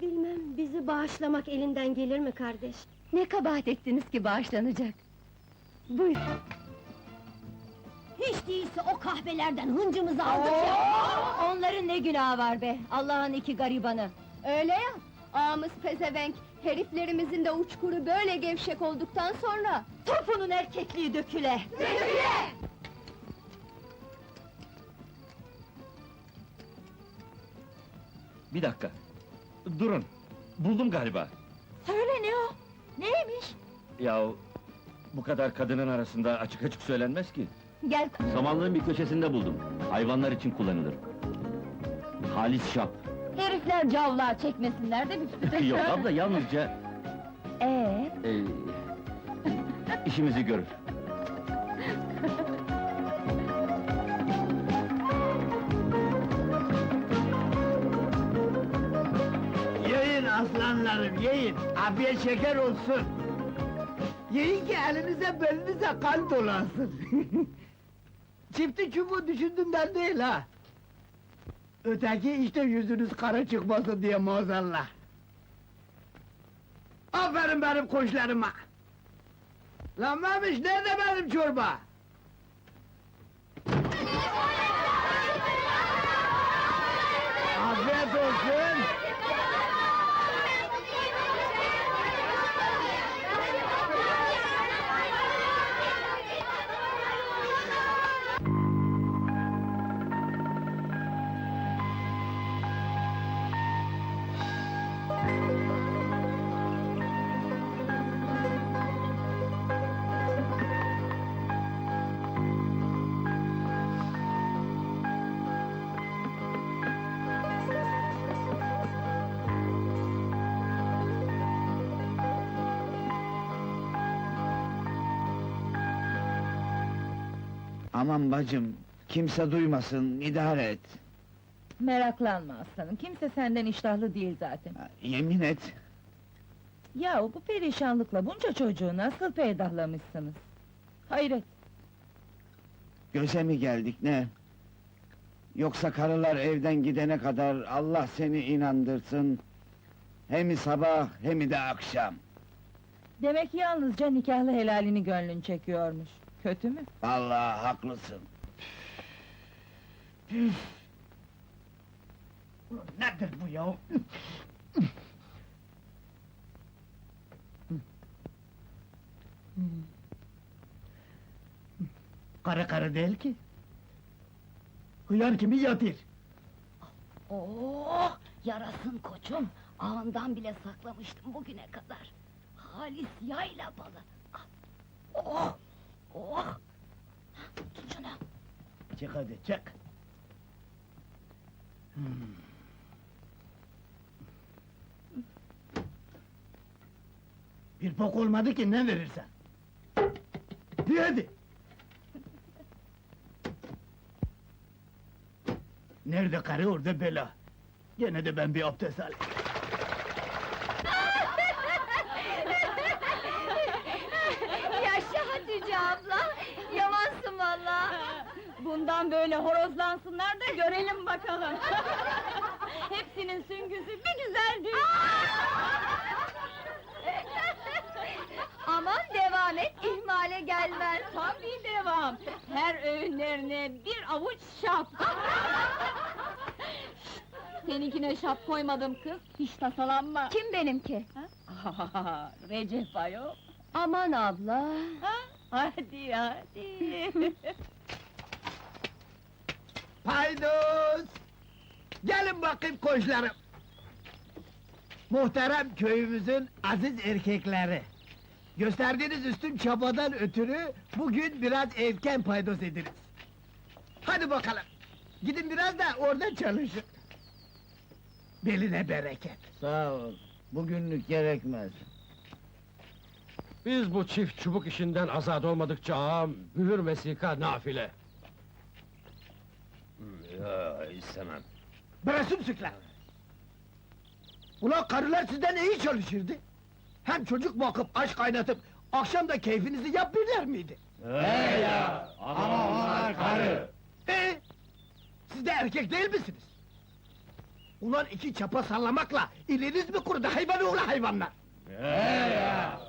Bilmem, bizi bağışlamak elinden gelir mi kardeş? Ne kabahat ettiniz ki bağışlanacak? Buyur. Hiç değilse o kahvelerden hıncımızı aldık Onların ne günahı var be, Allah'ın iki garibanı! Öyle ya, ağamız pezevenk, heriflerimizin de uçkuru böyle gevşek olduktan sonra... Topunun erkekliği döküle! Bir dakika. Durun. Buldum galiba. Söyle ne o? Neymiş? Yahu bu kadar kadının arasında açık açık söylenmez ki. Gel, Samanlığın bir köşesinde buldum. Hayvanlar için kullanılır. Halis şap. herifler cavlağı çekmesinler de bir Yok abla yalnızca Ee, e, işimizi görür. aslanlarım, yiyin! Afiyet şeker olsun! Yiyin ki elinize belinize kan dolansın! Çifti çubuğu düşündüğümden değil ha! Öteki işte yüzünüz kara çıkmasın diye maazallah! Aferin benim kuşlarıma! Lan Memiş, nerede benim çorba? Aman bacım, kimse duymasın, idare et. Meraklanma aslanım, kimse senden iştahlı değil zaten. Ha, Yemin et. Yahu bu perişanlıkla bunca çocuğu nasıl peydahlamışsınız? Hayret, Göze mi geldik ne? Yoksa karılar evden gidene kadar Allah seni inandırsın. Hem sabah hem de akşam. demek yalnızca nikahlı helalini gönlün çekiyormuş. Kötü mü? Vallahi haklısın. Nedir bu ya? Karı karı değil ki. Hıyar kimi yatır? Oh, yarasın koçum! Ağından bile saklamıştım bugüne kadar. Halis yayla balı! Ah, Oh! Oh! Tut şunu! Çık hadi çık. Hmm. Bir bok olmadı ki ne verirsen. Bir hadi. Nerede karı orada bela. Gene de ben bir abdest alayım. Yaşa Hatice abla, yamansın valla! Bundan böyle horozlansınlar da görelim bakalım. Hepsinin süngüsü bir güzeldir. Aman devam et, ihmale gelmez! Tabii devam. Her öğünlerine bir avuç şap. Seninkine şap koymadım kız, hiç tasalanma. Kim benimki? Recep ayol. Aman abla! Ha? Hadi hadi. Paydos! Gelin bakayım koçlarım! Muhterem köyümüzün aziz erkekleri! Gösterdiğiniz üstün çabadan ötürü bugün biraz erken paydos ediniz. Hadi bakalım! Gidin biraz da orada çalışın. Beline bereket. Sağ ol. Bugünlük gerekmez. Biz bu çift çubuk işinden azad olmadıkça ağam, mühür vesika nafile. Ya istemem. Bırakın sükler! Ulan karılar sizden iyi çalışırdı. Hem çocuk bakıp, aşk kaynatıp, akşam da keyfinizi yapmıyorlar mıydı? He ya! Ama onlar karı! Ee, siz de erkek değil misiniz? Ulan iki çapa sallamakla iliniz mi kurudu hayvan oğlu hayvanlar? He ya!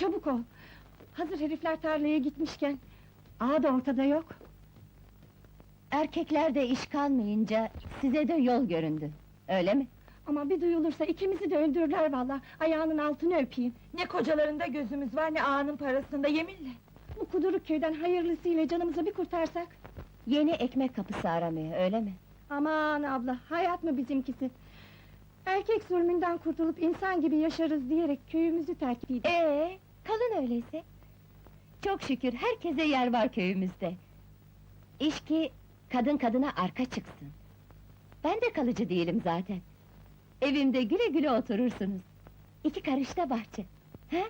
Çabuk ol! Hazır herifler tarlaya gitmişken... Ağa da ortada yok. Erkekler de iş kalmayınca size de yol göründü. Öyle mi? Ama bir duyulursa ikimizi de öldürürler vallahi. Ayağının altını öpeyim. Ne kocalarında gözümüz var ne ağanın parasında yeminle. Bu kuduruk köyden hayırlısıyla canımızı bir kurtarsak. Yeni ekmek kapısı aramaya, öyle mi? Aman abla, hayat mı bizimkisi? Erkek zulmünden kurtulup insan gibi yaşarız diyerek köyümüzü terk ettik. Ee, kalın öyleyse. Çok şükür herkese yer var köyümüzde. İş ki kadın kadına arka çıksın. Ben de kalıcı değilim zaten. Evimde güle güle oturursunuz. İki karışta bahçe. He?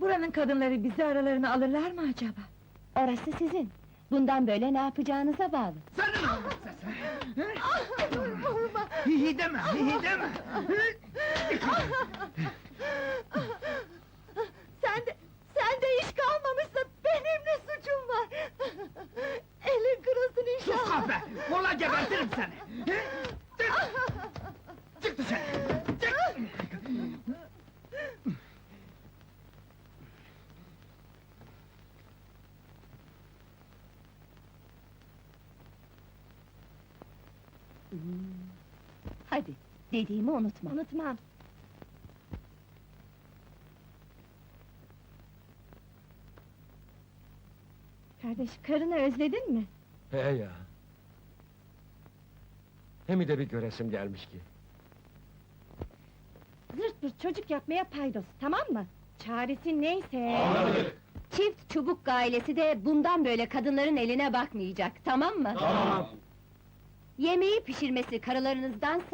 Buranın kadınları bizi aralarına alırlar mı acaba? Orası sizin. Bundan böyle ne yapacağınıza bağlı. Sen ne Hihi deme, hihi deme! Sen de, sen de iş kalmamışsa benim ne suçum var? Elin kırılsın Sus kahpe! Kola gebertirim seni! Hadi, dediğimi unutma. Unutmam. Kardeş, karını özledin mi? He ya! Hem de bir göresim gelmiş ki. Zırt pırt çocuk yapmaya paydos, tamam mı? Çaresi neyse... Çift çubuk ailesi de bundan böyle kadınların eline bakmayacak, tamam mı? Tamam! Yemeği pişirmesi karılarınızdansa